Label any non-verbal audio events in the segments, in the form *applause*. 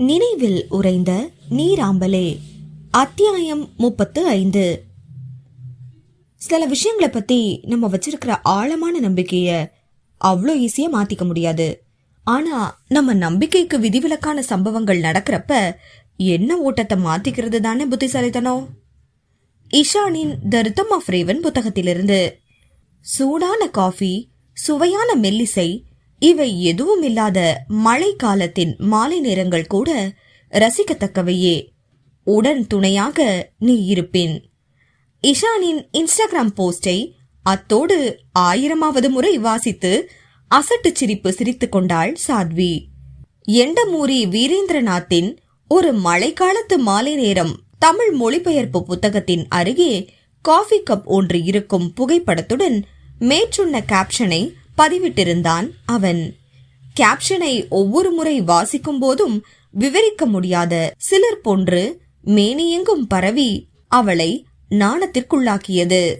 நினைவில் உறைந்த நீராம்பலே. அத்தியாயம் முப்பத்து ஐந்து. சில விஷயங்களை பத்தி நம்ம வச்சிருக்கிற ஆழமான நம்பிக்கைய அவ்வளோ ஈஸியா மாத்திக்க முடியாது. ஆனா நம்ம நம்பிக்கைக்கு விதிவிலக்கான சம்பவங்கள் நடக்கிறப்ப என்ன ஓட்டத்தை மாத்திக்கிறது தானே புத்திசாலித்தனம்? இஷானின் த ரித்தம் ஆஃப் ரேவன் புத்தகத்திலிருந்து சூடான காஃபி சுவையான மெல்லிசை இவை எதுவும் இல்லாத மழை காலத்தின் மாலை நேரங்கள் கூட ரசிக்கத்தக்கவையே. உடன் துணையாக நீ இருப்பின். இஷானின் இன்ஸ்டாகிராம் போஸ்டை அத்தோடு ஆயிரமாவது முறை வாசித்து அசட்டு சிரிப்பு சிரித்துக் கொண்டாள் சாத்வி. எண்டமூரி வீரேந்திரநாத்தின் ஒரு மழைக்காலத்து மாலை நேரம் தமிழ் மொழிபெயர்ப்பு புத்தகத்தின் அருகே காஃபி கப் ஒன்று இருக்கும் புகைப்படத்துடன் மேற்சொன்ன கேப்ஷனை பதிவிட்டிருந்தான் அவன். கேப்ஷனை ஒவ்வொரு முறை வாசிக்கும் போதும் விவரிக்க முடியாத சிலர் போன்று மேனியெங்கும் பரவி அவளை நாணத்திற்குள்ளாக்கியது.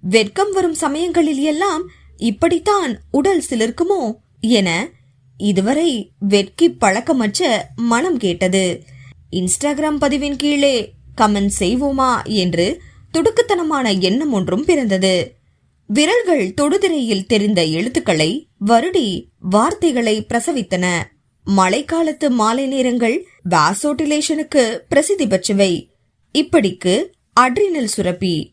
வெட்கம் வரும் சமயங்களில் எல்லாம் இப்படித்தான் உடல் சிலிர்க்குமோ என இதுவரை வெட்கி பழக்கமற்ற மனம் கேட்டது. இன்ஸ்டாகிராம் பதிவின் கீழே கமெண்ட் செய்வோமா என்று துடுக்குத்தனமான எண்ணம் ஒன்றும் பிறந்தது. விரல்கள் தொடுதிரையில் தெரிந்த எழுத்துக்களை வருடி வார்த்தைகளை பிரசவித்தன. மழைக்காலத்து மாலை நேரங்கள் வாசோட்டிலேஷனுக்கு பிரசித்தி பெற்றவை. இப்படிக்கு அட்ரினல் சுரப்பி.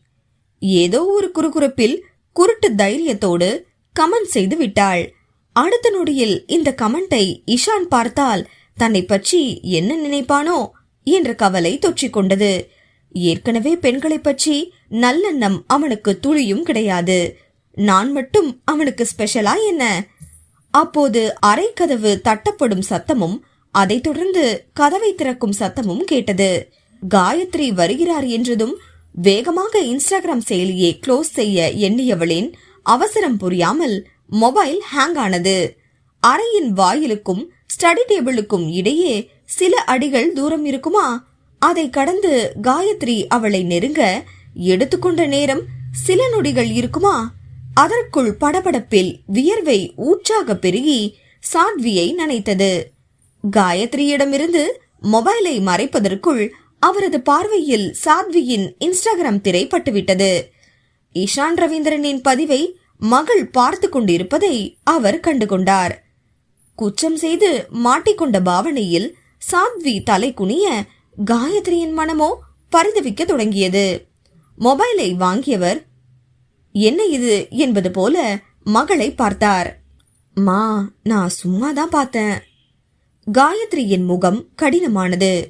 ஏதோ ஒரு குறுகுறுப்பில் குருட்டு தைரியத்தோடு கமெண்ட் செய்து விட்டாள். அடுத்த நொடியில் இந்த கமெண்டை இஷான் பார்த்தால் தன்னை பற்றி என்ன நினைப்பானோ என்ற கவலை தொற்றிக்கொண்டது கொண்டது. ஏற்கனவே பெண்களைப் பற்றி நல்லெண்ணம் அவனுக்கு துளியும் கிடையாது. நான் மட்டும் அவனுக்கு ஸ்பெஷலா என்ன? அப்போது அரைக்கதவு தட்டப்படும் சத்தமும் அதைத் தொடர்ந்து கதவை திறக்கும் சத்தமும் கேட்டது. காயத்ரி வருகிறார் என்றதும் வேகமாக இன்ஸ்டாகிராம் செயலியை க்ளோஸ் செய்ய எண்ணியவளின் அவசரம் புரியாமல் மொபைல் ஹேங் ஆனது. அறையின் வாயிலுக்கும் ஸ்டடி டேபிளுக்கும் இடையே சில அடிகள் தூரம் இருக்குமா? அதை கடந்து காயத்ரி அவளை நெருங்க எடுத்துக்கொண்ட நேரம் சில நொடிகள் இருக்குமா? அதற்குள் படபடப்பில் வியர்வை ஊற்றாக பெருகி சாத்வியை நனைத்தது. காயத்ரியிடமிருந்து மொபைலை மறைப்பதற்குள் அவரது பார்வையில் சாத்வியின் இன்ஸ்டாகிராம் திரை பட்டுவிட்டது. இஷான் ரவீந்திரனின் பதிவை மகள் பார்த்து கொண்டிருப்பதை அவர் கண்டுகொண்டார். குற்றம் செய்து மாட்டிக்கொண்ட பாவனையில் சாத்வி தலை குனிய காயத்ரியின் மனமோ பரிதவிக்க தொடங்கியது. மொபைலை வாங்கியவர் என்ன இது? என்பது போல மகளை பார்த்தார். மா நான் சும்மா தான் பார்த்தேன். காயத்ரியின் முகம் கடினமானது.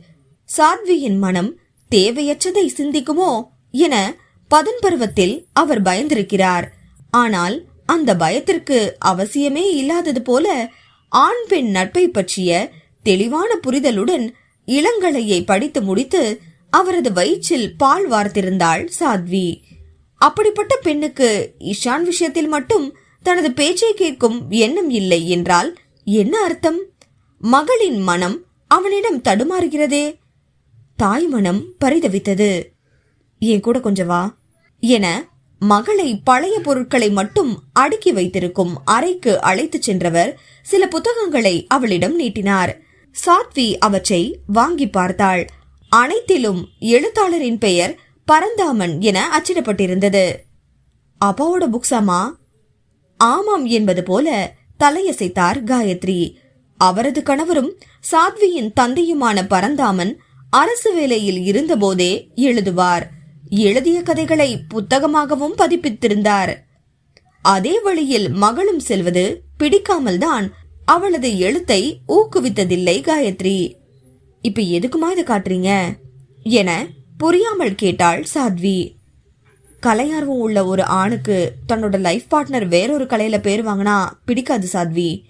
சாத்வியின் மனம் தேவையற்றதை சிந்திக்குமோ? என பதன் பருவத்தில் அவர் பயந்திருக்கிறார். ஆனால் அந்த பயத்திற்கு அவசியமே இல்லாதது போல ஆண் பெண் நட்பை பற்றிய தெளிவான புரிதலுடன் இளங்கலையை படித்து முடித்து அவரது வயிற்றில் பால் வார்த்திருந்தாள் சாத்வி. அப்படிப்பட்ட பெண்ணுக்கு இஷான் விஷயத்தில் மட்டும் தனது பேச்சை கேட்கும் எண்ணம் இல்லை என்றால் என்ன அர்த்தம்? மகளின் மனம் அவனிடம் தடுமாறுகிறதே. தாய் மனம் பரிதவித்தது. என் கூட கொஞ்சம் வா என மகளை பழைய பொருட்களை மட்டும் அடுக்கி வைத்திருக்கும் அறைக்கு அழைத்துச் சென்றவர் சில புத்தகங்களை அவளிடம் நீட்டினார். சாத்வி அவற்றை வாங்கி பார்த்தாள். அனைத்திலும் எழுத்தாளரின் பெயர் பரந்தாமன் என அச்சிடப்பட்டிருந்தது. அப்பாவோட புக்ஸாமா ஆமாம் என்பது போல தலையசைத்தார் காயத்ரி. அவரது கணவரும் சாத்வியின் தந்தையுமான பரந்தாமன் அரசு வேலையில் இருந்தபோதே எழுதுவார். எழுதிய கதைகளை புத்தகமாகவும் பதிப்பித்திருந்தார். அதே வழியில் மகளும் செல்வது பிடிக்காமல்தான் அவளது எழுத்தை ஊக்குவித்ததில்லை காயத்ரி. இப்ப எதுக்குமா இதை காட்டுறீங்க? என புரியாமல் கேட்டாள் சாத்வி. கலையார்வம் உள்ள ஒரு ஆணுக்கு தன்னோட லைஃப் பார்ட்னர் வேறொரு கலையில பேர் வாங்கினா பிடிக்காது சாத்வி.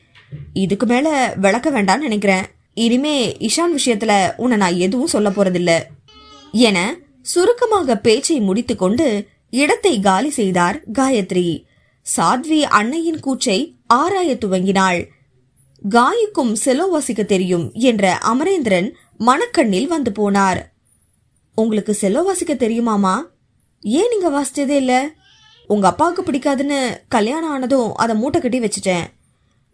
இதுக்கு மேல விளக்க வேண்டாம்னு நினைக்கிறேன். இனிமே இஷான் விஷயத்துல உன்னை நான் எதுவும் சொல்ல போறதில்ல. என சுருக்கமாக பேச்சை முடித்துக்கொண்டு இடத்தை காலி செய்தார் காயத்ரி. சாத்வி அன்னையின் கூச்சை ஆராய துவங்கினாள். காய்க்கும் செலோ வாசிக்க தெரியும் என்ற அமரேந்திரன் மணக்கண்ணில் வந்து போனார். உங்களுக்கு செல்லோ வாசிக்க தெரியுமாமா ஏன் நீங்க வாசிச்சதே இல்ல? உங்க அப்பாவுக்கு பிடிக்காதுன்னு கல்யாணம் ஆனதும் அதை மூட்டை கட்டி வச்சுட்டேன்.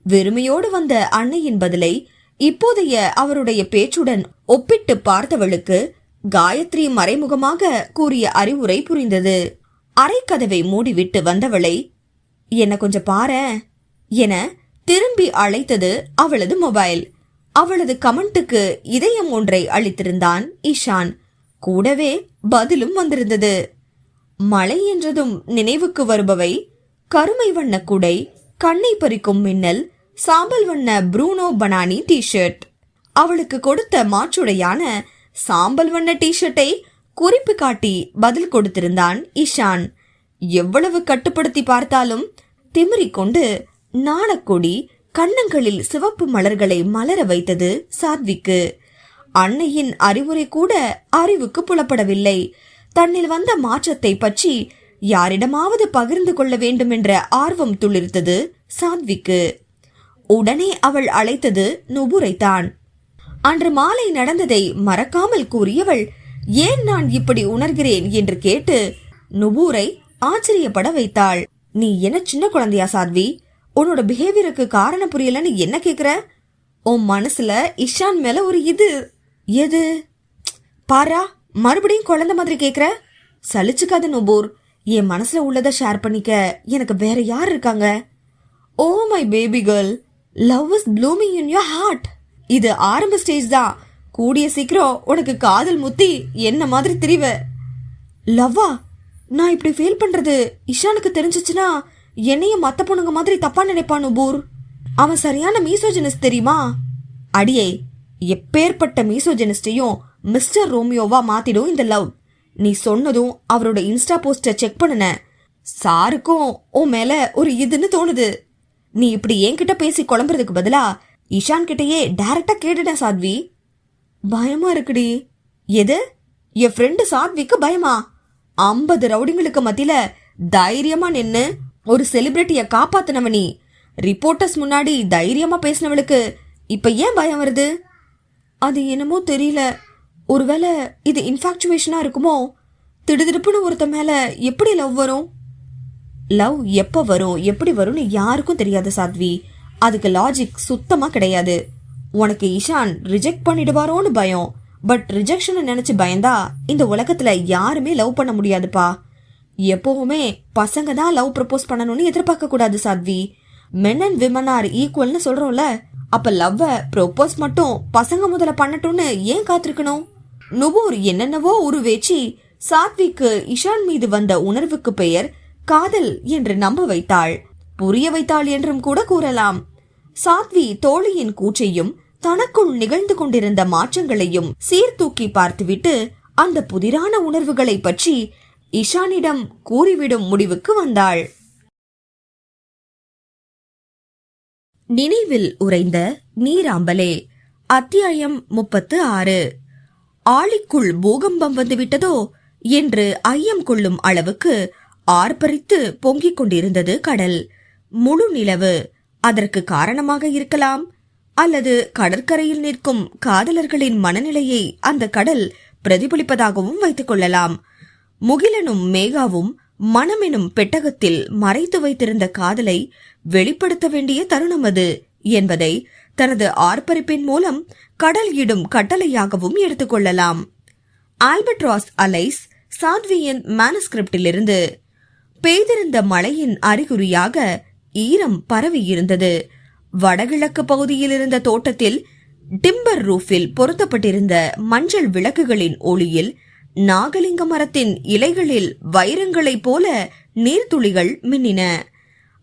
வெறுமையோடு வந்த அன்னையின் பதிலை இப்போதைய அவருடைய பேச்சுடன் ஒப்பிட்டு பார்த்தவளுக்கு காயத்ரி மறைமுகமாக கூறிய அறிவுரை புரிந்தது. அரைக்கதவை மூடிவிட்டு வந்தவளை என்ன கொஞ்சம் பாரேன் என திரும்பி அழைத்தது அவளது மொபைல். அவளது கமெண்ட்டுக்கு இதயம் ஒன்றை அளித்திருந்தான் ஈஷான். கூடவே பதிலும் வந்திருந்தது. மழை என்றதும் நினைவுக்கு வருபவை. கருமை வண்ண குடை கண்ணை பறிக்கும் மின்னல் சாம்பல் வண்ண ப்ரூனோ பனானி டி-ஷர்ட் அவளுக்கு கொடுத்த மாற்றுடையான சாம்பல் வண்ண டிஷர்ட்டை குறிப்பு காட்டி பதில் கொடுத்திருந்தான் இஷான் எவ்வளவு கட்டுப்படுத்தி பார்த்தாலும் திமிரிக்கொண்டு நாணக்கொடி கண்ணங்களில் சிவப்பு மலர்களை மலர வைத்தது சாத்விக்கு. அன்னையின் அறிவுரை கூட அறிவுக்கு புலப்படவில்லை. தன்னில் வந்த மாற்றத்தை பற்றி யாரிடமாவது பகிர்ந்து கொள்ள வேண்டும் என்ற ஆர்வம் துளிர்த்தது சாத்விக்கு. உடனே அவள் அழைத்தது நுபுரைத்தான். அன்று மாலை நடந்ததை மறக்காமல் கூறியவள் ஏன் நான் இப்படி உணர்கிறேன்? என்று கேட்டு நுபூரை ஆச்சரியப்பட வைத்தாள். நீ என்ன சின்ன குழந்தையா சாத்வி? உன்னோட பிஹேவியருக்கு காரணம் புரியலன்னு என்ன கேட்குற உன் மனசுல இஷான் மேல ஒரு இது. எது? பாரா மறுபடியும் குழந்தை மாதிரி கேட்குற சலிச்சுக்காத நுபூர். என் மனசுல உள்ளதை ஷேர் பண்ணிக்க எனக்கு வேற யார் இருக்காங்க? ஓ my baby girl love is blooming in your heart இது ஆரம்ப ஸ்டேஜ் தான். கூடிய சீக்கிரம் உனக்கு காதல் முத்தி என்ன மாதிரி திரிவ. லவ்வா நான் இப்படி ஃபீல் பண்றது இஷானுக்கு தெரிஞ்சிச்சுன்னா என்னைய மத்த பொண்ணுங்க மாதிரி தப்பா நினைப்பான் பூர்? அவன் சரியான மீசோஜனிஸ்ட் தெரியுமா? அடியே எப்பேற்பட்ட மீசோஜெனிஸ்டையும் மிஸ்டர் ரோமியோவா மாத்திடும் இந்த லவ் நீ சொன்னதும் அவரோட இன்ஸ்டா போஸ்ட செக் பண்ணுன. சாருக்கும் உன் மேல ஒரு இதுன்னு தோணுது. நீ இப்படி என்கிட்ட பேசி குழம்புறதுக்கு பதிலா இஷான் கிட்டயே டைரக்டா கேட்டுட சாத்வி. பயமா இருக்குடி. எது? என் ஃப்ரெண்டு சாத்விக்கு பயமா? ஐம்பது ரவுடிங்களுக்கு மத்தியில தைரியமா நின்னு ஒரு செலிபிரிட்டிய காப்பாத்தினவ நீ ரிப்போர்ட்டர்ஸ் முன்னாடி தைரியமா பேசினவளுக்கு இப்ப ஏன் பயம் வருது? அது என்னமோ தெரியல. ஒருவேளை இது இன்ஃபாக்சுவேஷனா இருக்குமோ? திடுதிடுப்புன்னு ஒருத்த மேல எப்படி லவ் வரும்? லவ் எப்ப வரும்? எப்படி வரும்னு யாருக்கும் தெரியாது சாத்வி. அதுக்கு லாஜிக் சுத்தமா கிடையாது. உனக்கு இஷான் ரிஜெக்ட் பண்ணிடுவாரோன்னு பயம். பட் ரிஜெக்ஷனை நினைச்சு பயந்தா இந்த உலகத்துல யாருமே லவ் பண்ண முடியாதுப்பா. எப்பவுமே பசங்க தான் லவ் ப்ரப்போஸ் பண்ணணும்னு எதிர்பார்க்க கூடாது Sathvi. Men and women are ஈக்குவல்னு சொல்றோம்ல அப்ப லவ்வை ப்ரொப்போஸ் மட்டும் பசங்க முதல்ல பண்ணட்டும்னு ஏன் காத்திருக்கணும்? நுபூர் என்னென்னவோ உருவேச்சி சாத்விக்கு இஷான் மீது வந்த உணர்வுக்கு பெயர் காதல் என்று நம்ப வைத்தாள். புரிய வைத்தாள் என்றும் கூட கூறலாம். சாத்வி தோழியின் கூச்சையும் தனக்குள் நிகழ்ந்து கொண்டிருந்த மாற்றங்களையும் சீர்தூக்கி பார்த்துவிட்டு அந்த புதிரான உணர்வுகளை பற்றி இஷானிடம் கூறிவிடும் முடிவுக்கு வந்தாள். நினைவில் உறைந்த நீராம்பலே அத்தியாயம் முப்பத்து ஆறு. ஆளிக்குள் பூகம்பம் வந்துவிட்டதோ என்று ஐயம் கொள்ளும் அளவுக்கு ஆர்ப்பரித்து பொங்கிக் கொண்டிருந்தது கடல். முழு நிலவு அதற்கு காரணமாக இருக்கலாம் அல்லது கடற்கரையில் நிற்கும் காதலர்களின் மனநிலையை அந்த கடல் பிரதிபலிப்பதாகவும் வைத்துக் கொள்ளலாம். முகிலனும் மேகாவும் மனமெனும் பெட்டகத்தில் மறைத்து வைத்திருந்த காதலை வெளிப்படுத்த வேண்டிய தருணம் அது என்பதை தனது ஆர்ப்பரிப்பின் மூலம் கடல் இடும் கட்டளையாகவும் எடுத்துக்கொள்ளலாம் ஆல்பட்ராஸ் அலைஸ் சாத்வியின் மேனஸ்கிரிப்டிலிருந்து பெய்திருந்த மழையின் அறிகுறியாக ஈரம் பரவி இருந்தது. வடகிழக்கு பகுதியில் இருந்த தோட்டத்தில் டிம்பர் ரூஃபில் பொருத்தப்பட்டிருந்த மஞ்சள் விளக்குகளின் ஒளியில் நாகலிங்க மரத்தின் இலைகளில் வைரங்களைப் போல நீர்த்துளிகள் மின்னின.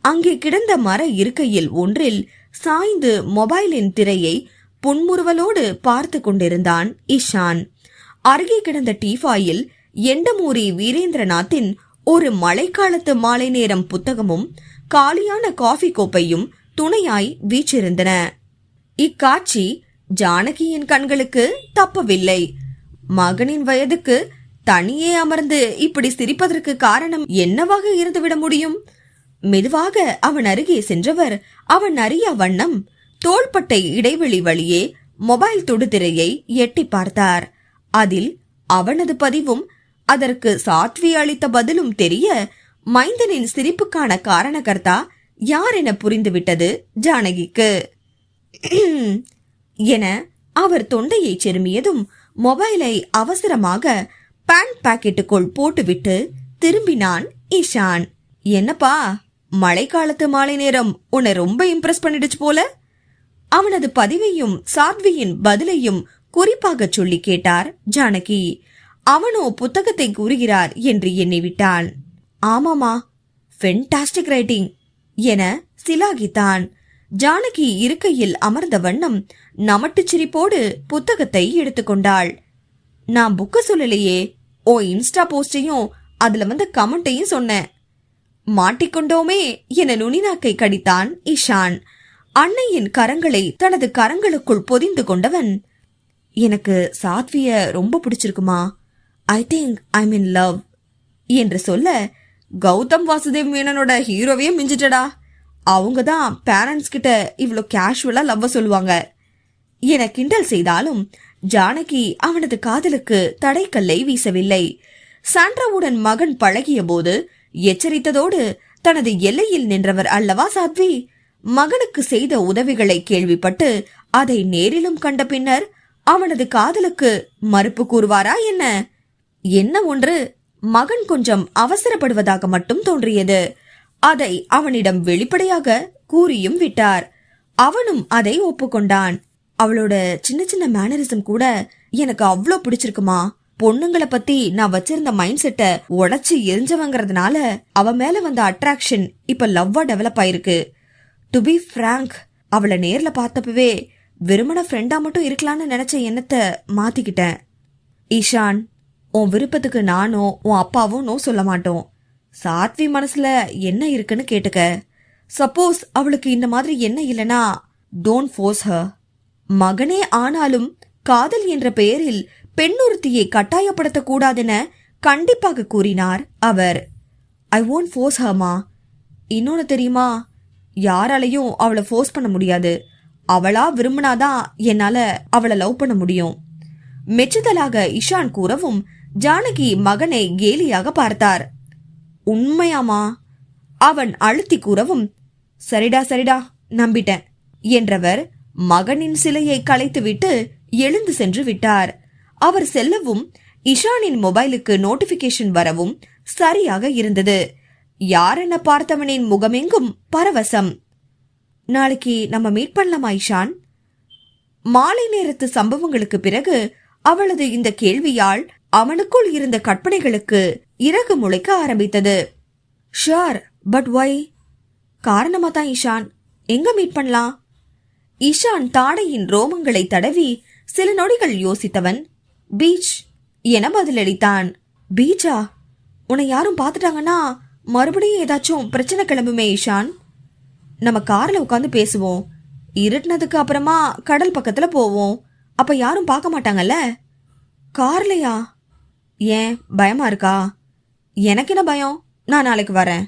அங்கே கிடந்த மர இருக்கையில் ஒன்றில் சாய்ந்து மொபைலின் திரையை புன்முறுவலோடு பார்த்து கொண்டிருந்தான் இஷான் அருகே கிடந்த டீஃபாயில் எண்டமூரி வீரேந்திரநாத்தின் ஒரு மழைக்காலத்து மாலை நேரம் புத்தகமும் காலியான காஃபி கோப்பையும் துணையாய் வீச்சிருந்தன இக்காட்சி ஜானகியின் கண்களுக்கு தப்பவில்லை. மகனின் வயதுக்கு தனியே அமர்ந்து இப்படி சிரிப்பதற்கு காரணம் என்னவாக இருந்துவிட முடியும்? மெதுவாக அவன் அருகே சென்றவர். அவன் அறியா வண்ணம் தோள்பட்டை இடைவெளி வழியே மொபைல் தொடுதிரையை எட்டி பார்த்தார். அதில் அவனது பதிவும் அதற்கு சாத்வி அளித்த பதிலும் தெரிய மைந்தனின் சிரிப்புக்கான காரணகர்த்தா யார் என புரிந்துவிட்டது ஜானகிக்கு. *clears throat* என அவர் தொண்டையை செருமியதும் மொபைலை அவசரமாக பேண்ட் பாக்கெட்டுக்குள் போட்டுவிட்டு திரும்பினான் ஈஷான். என்னப்பா மழைக்காலத்து மாலை நேரம் உன்னை ரொம்ப இம்ப்ரெஸ் பண்ணிடுச்சு போல? அவனது பதிவையும் சாத்வியின் பதிலையும் குறிப்பாக சொல்லி கேட்டார் ஜானகி. அவனோ புத்தகத்தை கூறுகிறார் என்று எண்ணிவிட்டான். ஆமாமா ஃபென்டாஸ்டிக் ரைட்டிங் என சிலாகித்தான். ஜானகி இருக்கையில் அமர்ந்த வண்ணம் நமட்டுச் சிரிப்போடு புத்தகத்தை எடுத்துக்கொண்டாள். நான் புக்க சொல்லலையே. ஓ இன்ஸ்டா போஸ்டையும் அதுல வந்த கமெண்ட்டையும் சொன்னேன். மாட்டிக்கொண்டோமே என நுனிநாக்கை கடித்தான் இஷான் அன்னையின் கரங்களை தனது கரங்களுக்குள் பொதிந்து கொண்டவன் எனக்கு சாத்விய ரொம்ப பிடிச்சிருக்குமா. I think I mean love என்று சொல்ல கௌதம் வாசுதேவ் மேனனோட ஹீரோவையும் மிஞ்சிட்டடா. அவங்க தான் பேரண்ட்ஸ் கிட்ட இவ்வளோ கேஷுவலாக லவ்வ சொல்லுவாங்க. என கிண்டல் செய்தாலும் ஜானகி அவனது காதலுக்கு தடைக்கல்லை வீசவில்லை. சாண்ட்ராவுடன் மகன் பழகிய போது எச்சரித்ததோடு தனது எல்லையில் நின்றவர் அல்லவா சாத்வி? மகனுக்கு செய்த உதவிகளை கேள்விப்பட்டு அதை நேரிலும் கண்ட பின்னர் அவனது காதலுக்கு மறுப்பு கூறுவாரா என்ன? என்ன ஒன்று மகன் கொஞ்சம் அவசரப்படுவதாக மட்டும் தோன்றியது. அதை அவனிடம் வெளிப்படையாக கூறியும் விட்டார். அவனும் அதை ஒப்புக்கொண்டான். அவளோட சின்ன சின்ன மேனரிசம் கூட எனக்கு அவ்வளோ பிடிச்சிருக்குமா? பொண்ணுங்களை பத்தி நான் வச்சிருந்த மைண்ட் செட்டை உடச்சி எரிஞ்சவங்கிறதுனால அவ மேல வந்த அட்ராக்ஷன் இப்ப லவ்வா டெவலப் ஆயிருக்கு. டு பி ஃப்ராங்க் அவளை நேர்ல பார்த்தப்பவே வெறுமன ஃப்ரெண்டா மட்டும் இருக்கலாம்னு நினைச்ச எண்ணத்தை மாத்திக்கிட்டேன். ஈஷான் உன் விருப்பத்துக்கு நானும் உன் அப்பாவும் நோ சொல்ல மாட்டோம். சாத்வி மனசுல என்ன இருக்குன்னு கேட்டுக்க. சப்போஸ் அவளுக்கு இந்த மாதிரி என்ன இல்லனா டோன்ட் ஃபோர்ஸ் ஹர் மகனே ஆனாலும் காதல் என்ற பெயரில் பெண்ணொருத்தியை கட்டாயப்படுத்த கூடாதென கண்டிப்பாக கூறினார் அவர். ஐ ஓன்ட் ஃபோர்ஸ் ஹர்மா இன்னொன்னு தெரியுமா? யாராலையும் அவளை ஃபோர்ஸ் பண்ண முடியாது. அவளா விரும்பினாதான் என்னால அவளை லவ் பண்ண முடியும். மெச்சுதலாக இஷான் கூறவும் ஜானகி மகனை கேலியாக பார்த்தார். உண்மையாமா? அவன் அழுத்தி கூறவும் சரிடா சரிடா நம்பிட்டேன் என்றவர் மகனின் சிலையை கலைத்துவிட்டு எழுந்து சென்று விட்டார். அவர் செல்லவும் இஷானின் மொபைலுக்கு நோட்டிபிகேஷன் வரவும் சரியாக இருந்தது. யாரென பார்த்தவனின் முகமெங்கும் பரவசம். நாளைக்கு நம்ம மீட் பண்ணலாமா இஷான்? மாலை நேரத்து சம்பவங்களுக்கு பிறகு அவளது இந்த கேள்வியால் அவனுக்குள் இருந்த கற்பனைகளுக்கு இறகு முளைக்க ஆரம்பித்தது. ஷார் பட் ஒய் காரணமா தான் இஷான் எங்க மீட் பண்ணலாம்? இஷான் தாடையின் ரோமங்களை தடவி சில நொடிகள் யோசித்தவன். பீச். என பதிலளித்தான். பீச்சா? உன்னை யாரும் பார்த்துட்டாங்கன்னா மறுபடியும் ஏதாச்சும் பிரச்சனை கிளம்புமே இஷான் நம்ம கார்ல உட்காந்து பேசுவோம். இருட்டுனதுக்கு அப்புறமா கடல் பக்கத்துல போவோம். அப்ப யாரும் பார்க்க மாட்டாங்கல்ல? கார்லையா? ஏன்? பயமா இருக்கா? எனக்கு என்ன பயம்? நான் நாளைக்கு வரேன்.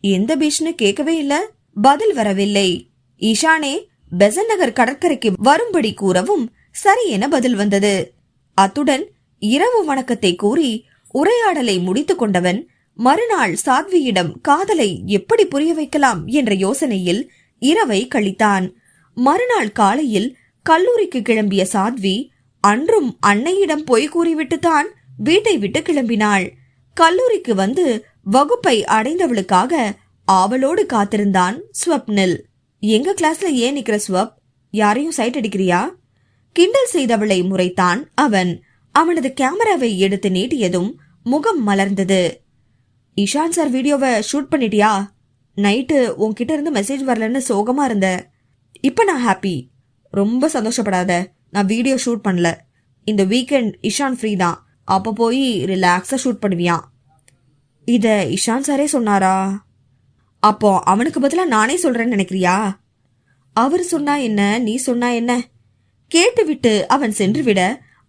எந்த பீஷ்னு கேட்கவே இல்ல. பதில் வரவில்லை. ஈஷானே பெசன் நகர் கடற்கரைக்கு வரும்படி கூறவும் சரி என பதில் வந்தது. அத்துடன் இரவு வணக்கத்தை கூறி உரையாடலை முடித்துக் கொண்டவன் மறுநாள் சாத்வியிடம் காதலை எப்படி புரிய வைக்கலாம் என்ற யோசனையில் இரவை கழித்தான். மறுநாள் காலையில் கல்லூரிக்கு கிளம்பிய சாத்வி அன்றும் அன்னையிடம் பொய் கூறிவிட்டுத்தான் வீட்டை விட்டு கிளம்பினாள். கல்லூரிக்கு வந்து வகுப்பை அடைந்தவளுக்காக ஆவலோடு காத்திருந்தான் ஸ்வப்னில். எங்க கிளாஸ்ல ஏன் நிக்கிற ஸ்வப்? யாரையும் சைட் அடிக்கிறியா? கிண்டல் செய்தவளை முறைத்தான் அவன். அவனது கேமராவை எடுத்து நீட்டியதும் முகம் மலர்ந்தது. இஷான் சார் வீடியோவை ஷூட் பண்ணிட்டியா? நைட்டு உன்கிட்ட இருந்து மெசேஜ் வரலன்னு சோகமா இருந்த. இப்ப நான் ஹாப்பி ரொம்ப சந்தோஷப்படாத. நான் வீடியோ ஷூட் பண்ணல. இந்த வீக்கெண்ட் இஷான் ஃப்ரீ தான். அப்போ போய் ரிலாக்ஸாக ஷூட் பண்ணுவியான் இதை இஷான் சாரே சொன்னாரா? அப்போ அவனுக்கு பதிலாக நானே சொல்கிறேன்னு நினைக்கிறியா? அவர் சொன்னா என்ன நீ சொன்னா என்ன? கேட்டுவிட்டு அவன் சென்றுவிட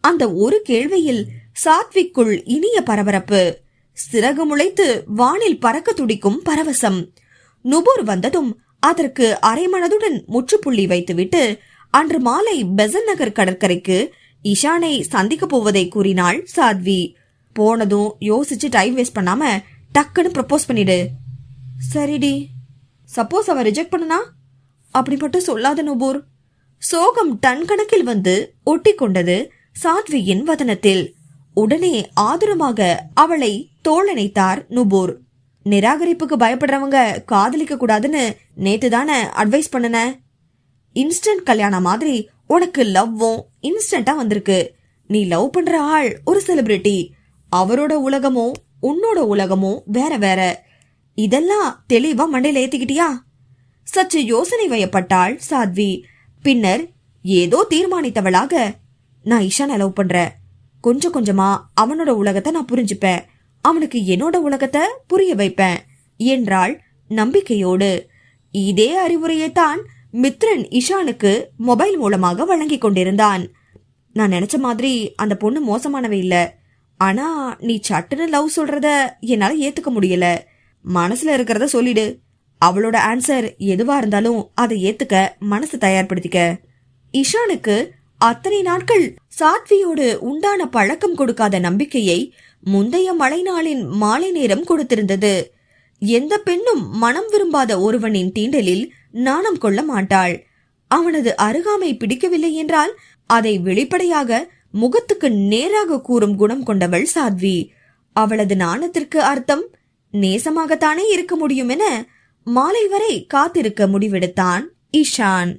அந்த ஒரு கேள்வியில் சாத்விக்குள் இனிய பரபரப்பு. சிறகு முளைத்து வானில் பறக்க துடிக்கும் பரவசம். நுபுர் வந்ததும் அதற்கு அரைமனதுடன் முற்றுப்புள்ளி வைத்துவிட்டு அன்று மாலை பெசன் நகர் கடற்கரைக்கு இஷானை சந்திக்க போவதை கூறினாள் சாத்வி. போனதும் யோசிச்சு டைம் வேஸ்ட் பண்ணாம டக்குன்னு ப்ரப்போஸ் பண்ணிடு. சரிடி. சப்போஸ் அவன் ரிஜெக்ட் பண்ணனா? அப்படி மட்டும் சொல்லாத நுபூர். சோகம் டன் கணக்கில் வந்து ஒட்டி கொண்டது சாத்வியின் வதனத்தில். உடனே ஆதுரமாக அவளை தோழனைத்தார் நுபூர். நிராகரிப்புக்கு பயப்படுறவங்க காதலிக்க கூடாதுன்னு நேத்து தானே அட்வைஸ் பண்ணுன. இன்ஸ்டன்ட் கல்யாணம் மாதிரி உனக்கு லவ்வும் இன்ஸ்டண்டா வந்திருக்கு. நீ லவ் பண்ற ஆள் ஒரு செலிபிரிட்டி. அவரோட உலகமும் உன்னோட உலகமும் வேற வேற. இதெல்லாம் தெளிவா மண்டையில ஏத்திக்கிட்டியா? சற்று யோசனை வயப்பட்டாள் சாத்வி. பின்னர் ஏதோ தீர்மானித்தவளாக நான் ஈஷான லவ் பண்றேன் கொஞ்சம் கொஞ்சமா அவனோட உலகத்தை நான் புரிஞ்சுப்பேன். அவனுக்கு என்னோட உலகத்தை புரிய வைப்பேன் என்றாள் நம்பிக்கையோடு. இதே அறிவுரையைத்தான் மித்ரன் இஷானுக்கு மொபைல் மூலமாக வழங்கிக் கொண்டிருந்தான். நான் நினைச்ச மாதிரி அந்த பொண்ணு மோசமானவ இல்ல. ஆனா நீ சட்டுன்னு லவ் சொல்றத என்னால ஏத்துக்க முடியல. மனசுல இருக்கிறத சொல்லிடு. அவளோட ஆன்சர் எதுவா இருந்தாலும் அதை ஏத்துக்க மனசு தயார்படுத்திக்க. இஷானுக்கு அத்தனை நாட்கள் சாத்வியோடு உண்டான பழக்கம் கொடுக்காத நம்பிக்கையை முந்தைய மழை நாளின் மாலை நேரம் கொடுத்திருந்தது. எந்த பெண்ணும் மனம் விரும்பாத ஒருவனின் தீண்டலில் நாணம் கொள்ள மாட்டாள். அவனது அருகாமை பிடிக்கவில்லை என்றால் அதை வெளிப்படையாக முகத்துக்கு நேராக கூறும் குணம் கொண்டவள் சாத்வி. அவளது நாணத்திற்கு அர்த்தம் நேசமாகத்தானே இருக்க முடியும் என மாலை வரை காத்திருக்க முடிவெடுத்தான் ஈஷான்.